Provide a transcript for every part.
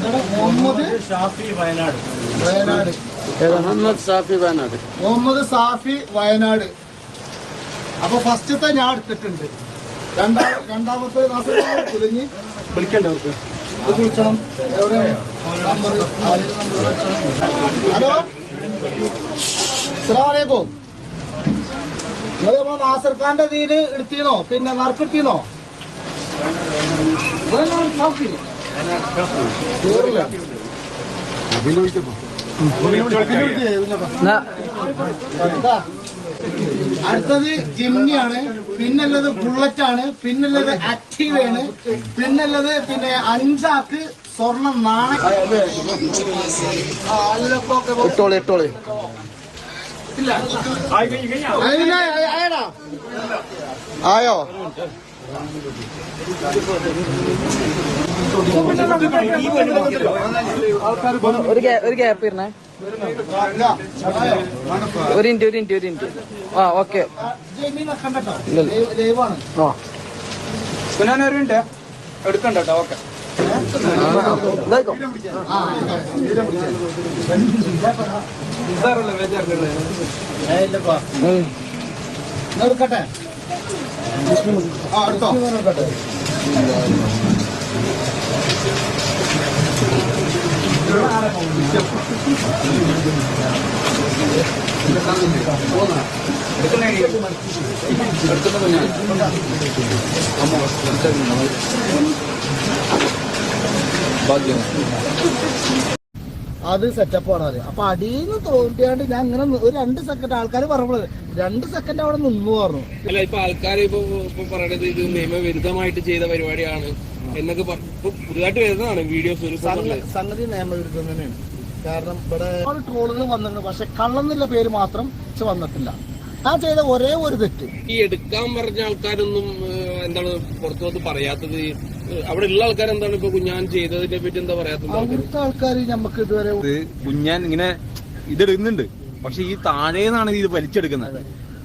മുഹമ്മദ് ഷാഫി വയനാട്. വയനാട്. മുഹമ്മദ് സാഫി വയനാട്. മുഹമ്മദ് സാഫി വയനാട്. അപ്പൊ ഫസ്റ്റത്തെ ഞാൻ എടുത്തിട്ടുണ്ട്. രണ്ടാ രണ്ടാമത്തെ കുലഞ്ഞ് വിളിക്കണ്ടേ അവർക്ക്. ഇത് വിളിക്കണം വെച്ചോ. ഹലോ? അസ്സലാമലൈക്കും നിങ്ങൾ നമ്മളെ നാസർ ഖാന്റെ തീര് എടുത്തിനോ പിന്നെ നറുക്കിട്ടീനോ ഇതാ. അടുത്തത് ജിംനിയാണ് പിന്നുള്ളത് ബുള്ളറ്റ് ആണ് പിന്നുള്ളത് ആക്റ്റീവ് ആണ് പിന്നുള്ളത് പിന്നെ അഞ്ചാക്ക് സ്വർണം പോ- ഇട്ടോളി ഇട്ടോളി. ആയ- ഒരു ഗ്യാ- ഒരു ഗ്യാപ്പ് ഇരുന്നേ? ഒരു ഇന്റ് ഒരു ഇന്റ് ഒരു ഇന്റ് ആ ഓക്കെ ആ, സുനാനൊരു മിനിറ്റ് എടുക്കണ്ട കേട്ടോ ഓക്കെ ഇതായിക്കോ ആ. എന്നാ എടുക്കട്ടെ ആ എടുത്തോ എടുക്കട്ടെ അത് സെറ്റപ്പാണ് അത് അപ്പൊ അടിയിൽ നിന്ന് തോണ്ടിയാണ്ട് ഞാൻ അങ്ങനെ ഒരു രണ്ട് സെക്കൻഡ് ആൾക്കാർ പറഞ്ഞത് രണ്ട് സെക്കൻഡ് അവിടെ നിന്ന് പറഞ്ഞു. അല്ല ഇപ്പൊ ആൾക്കാർ ഇപ്പൊ ഇപ്പൊ പറയണത് ഇത് നിയമവിരുദ്ധമായിട്ട് ചെയ്ത പരിപാടിയാണ് എന്നൊക്കെ പുതുതായിട്ട് വരുന്നതാണ് വീഡിയോസ് ഒരു സംഗ- സംഗതി നിയമവിരുദ്ധം തന്നെയാണ്. കാരണം ഇവിടെ ട്രോളുകൾ വന്നിട്ടുണ്ട്. പക്ഷെ കള്ളെന്നുള്ള പേര് മാത്രം വന്നിട്ടില്ല. ആ ചെയ്ത ഒരേ ഒരു തെറ്റ്. ഈ എടുക്കാൻ പറഞ്ഞ ആൾക്കാരൊന്നും എന്താണ് പുറത്തു വന്ന് പറയാത്തത്? അവിടെ ഉള്ള ആൾക്കാർ എന്താണ് ഇപ്പൊ കുഞ്ഞാൻ ചെയ്തതിനെ പറ്റി എന്താ പറയാത്തത്? അവിടുത്തെ ആൾക്കാർ നമുക്ക് ഇതുവരെ ഇത് കുഞ്ഞാൻ ഇങ്ങനെ ഇതെടുക്കുന്നുണ്ട്. പക്ഷെ ഈ താഴേന്നാണ് ഇത് വലിച്ചെടുക്കുന്നത്.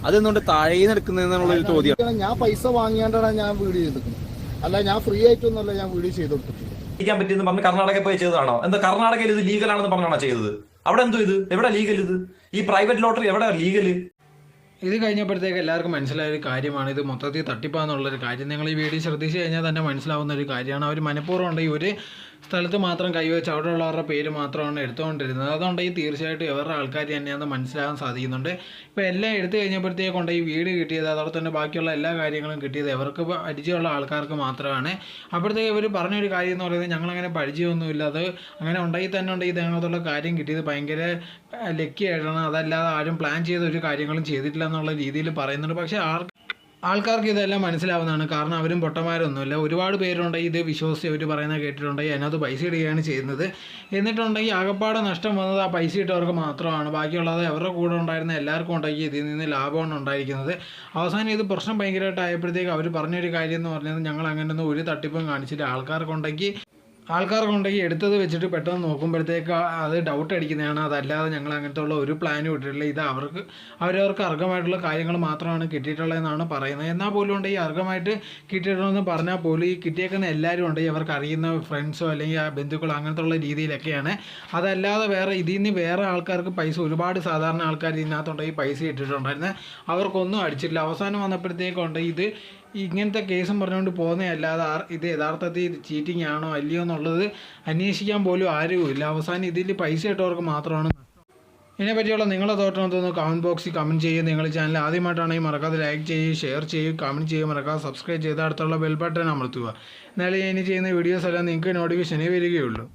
അതെന്തുകൊണ്ട് താഴേന്ന് എടുക്കുന്നതെന്നുള്ള ഒരു ചോദ്യം? ഞാൻ പൈസ വാങ്ങിയാണ്ടാണ് ഞാൻ വീഡിയോ ചെയ്തിരിക്കുന്നത്. അല്ല ഞാൻ ഫ്രീ ആയിട്ടൊന്നുമല്ല ഞാൻ വീഡിയോ ചെയ്ത് കൊടുത്തിട്ടുള്ളത് ചെയ്യാൻ പറ്റിയെന്ന് പറഞ്ഞ് കർണാടക പോയി ചെയ്തതാണോ? എന്താ കർണാടകയിൽ ഇത് ലീഗൽ ആണെന്ന് പറഞ്ഞാണോ ചെയ്തത്? അവിടെ എന്തോ ഇത്? എവിടെ ലീഗൽ ഇത്? ഈ പ്രൈവറ്റ് ലോട്ടറി എവിടെ ലീഗൽ ഇത് കഴിഞ്ഞപ്പോഴത്തേക്ക് എല്ലാവർക്കും മനസ്സിലായ ഒരു കാര്യമാണ്. ഇത് മൊത്തത്തിൽ തട്ടിപ്പാന്നുള്ളൊരു കാര്യം. നിങ്ങൾ ഈ വീഡിയോ ശ്രദ്ധിച്ചു കഴിഞ്ഞാൽ തന്നെ മനസ്സിലാവുന്ന ഒരു കാര്യമാണ്. അവർ മനഃപൂർവം ഉണ്ടെങ്കിൽ ഒരു സ്ഥലത്ത് മാത്രം കൈവച്ച് അവിടെ ഉള്ളവരുടെ പേര് മാത്രമാണ് എടുത്തുകൊണ്ടിരുന്നത്. അതുകൊണ്ടെങ്കിൽ തീർച്ചയായിട്ടും ഇവരുടെ ആൾക്കാർ തന്നെയാണെന്ന് മനസ്സിലാകാൻ സാധിക്കുന്നുണ്ട്. ഇപ്പോൾ എല്ലാം എടുത്തു കഴിഞ്ഞപ്പോഴത്തേക്കൊണ്ട് ഈ വീട് കിട്ടിയത് അതോടെ തന്നെ ബാക്കിയുള്ള എല്ലാ കാര്യങ്ങളും കിട്ടിയത് ഇവർക്ക് പരിചയമുള്ള ആൾക്കാർക്ക് മാത്രമാണ്. അപ്പോഴത്തേക്ക് ഇവർ പറഞ്ഞൊരു കാര്യം എന്ന് പറയുന്നത് ഞങ്ങളങ്ങനെ പരിചയമൊന്നുമില്ല. അത് അങ്ങനെ ഉണ്ടെങ്കിൽ തന്നെ ഉണ്ടെങ്കിൽ ഇതിനകത്തുള്ള കാര്യം കിട്ടിയത് ഭയങ്കര ലക്കി ആയിട്ടാണ് അതല്ലാതെ ആരും പ്ലാൻ ചെയ്ത ഒരു കാര്യങ്ങളും ചെയ്തിട്ടില്ല എന്നുള്ള രീതിയിൽ പറയുന്നുണ്ട്. പക്ഷേ ആർ ആൾക്കാർക്ക് ഇതെല്ലാം മനസ്സിലാവുന്നതാണ്. കാരണം അവരും പൊട്ടന്മാരൊന്നുമില്ല. ഒരുപാട് പേരുണ്ടെങ്കിൽ ഇത് വിശ്വസിച്ച് അവർ പറയുന്ന കേട്ടിട്ടുണ്ടെങ്കിൽ അതിനകത്ത് പൈസ ഇടുകയാണ് ചെയ്യുന്നത്. എന്നിട്ടുണ്ടെങ്കിൽ ആകപ്പാടെ നഷ്ടം വന്നത് ആ പൈസ ഇട്ടവർക്ക് മാത്രമാണ്. ബാക്കിയുള്ളത് അവരുടെ കൂടെ ഉണ്ടായിരുന്ന എല്ലാവർക്കും ഉണ്ടെങ്കിൽ ഇതിൽ നിന്ന് ലാഭമാണ് ഉണ്ടായിരിക്കുന്നത്. അവസാനം ഇത് പ്രശ്നം ഭയങ്കരമായിട്ട് ആയപ്പോഴത്തേക്ക് അവർ പറഞ്ഞൊരു കാര്യം എന്ന് പറഞ്ഞത് ഞങ്ങൾ അങ്ങനെയൊന്നും ഒരു തട്ടിപ്പും കാണിച്ചിട്ട് ആൾക്കാർക്കുണ്ടെങ്കിൽ ആൾക്കാർക്കുണ്ടെങ്കിൽ എടുത്തത് വെച്ചിട്ട് പെട്ടെന്ന് നോക്കുമ്പോഴത്തേക്ക് അത് ഡൗട്ട് അടിക്കുന്നതാണ്. അതല്ലാതെ ഞങ്ങൾ അങ്ങനത്തെ ഉള്ള ഒരു പ്ലാനും ഇട്ടിട്ടില്ല. ഇത് അവർക്ക് അവരവർക്ക് അർഹമായിട്ടുള്ള കാര്യങ്ങൾ മാത്രമാണ് കിട്ടിയിട്ടുള്ളതെന്നാണ് പറയുന്നത്. എന്നാൽ പോലും ഉണ്ട് ഈ അർഹമായിട്ട് കിട്ടിയിട്ടുള്ളതെന്ന് പറഞ്ഞാൽ പോലും ഈ കിട്ടിയേക്കുന്ന എല്ലാവരും ഉണ്ട് അവർക്ക് അറിയുന്ന ഫ്രണ്ട്സോ അല്ലെങ്കിൽ ആ ബന്ധുക്കളോ അങ്ങനത്തെ ഉള്ള രീതിയിലൊക്കെയാണ്. അതല്ലാതെ വേറെ ഇതിൽ നിന്ന് വേറെ ആൾക്കാർക്ക് പൈസ ഒരുപാട് സാധാരണ ആൾക്കാർ ഇതിനകത്തുണ്ടെങ്കിൽ പൈസ ഇട്ടിട്ടുണ്ടായിരുന്നത് അവർക്കൊന്നും അടിച്ചിട്ടില്ല. അവസാനം വന്നപ്പോഴത്തേക്കുണ്ട് ഇത് ഇങ്ങനത്തെ കേസും പറഞ്ഞുകൊണ്ട് പോകുന്നതല്ലാതെ ഇത് യഥാർത്ഥത്തിൽ ചീറ്റിംഗ് ആണോ അല്ലയോ എന്നുള്ളത് അന്വേഷിക്കാൻ പോലും ആരുമില്ല. അവസാനം ഇതിൽ പൈസ ഇട്ടവർക്ക് മാത്രമാണ് ഇതിനെ പറ്റിയുള്ള നിങ്ങളെ തോട്ടം കമന്റ് ബോക്സിൽ കമന്റ് ചെയ്യുക. നിങ്ങൾ ചാനൽ ആദ്യമായിട്ടാണെങ്കിൽ മറക്കാതെ ലൈക്ക് ചെയ്യുക ഷെയർ ചെയ്യുക കമന്റ് ചെയ്യുക മറക്കാതെ സബ്സ്ക്രൈബ് ചെയ്ത് അടുത്തുള്ള ബെൽ ബട്ടൺ അമർത്തുക. എന്നാലേ ഇനി ചെയ്യുന്ന വീഡിയോസ് എല്ലാം നിങ്ങൾക്ക് നോട്ടിഫിക്കേഷനേ വരികയുള്ളൂ.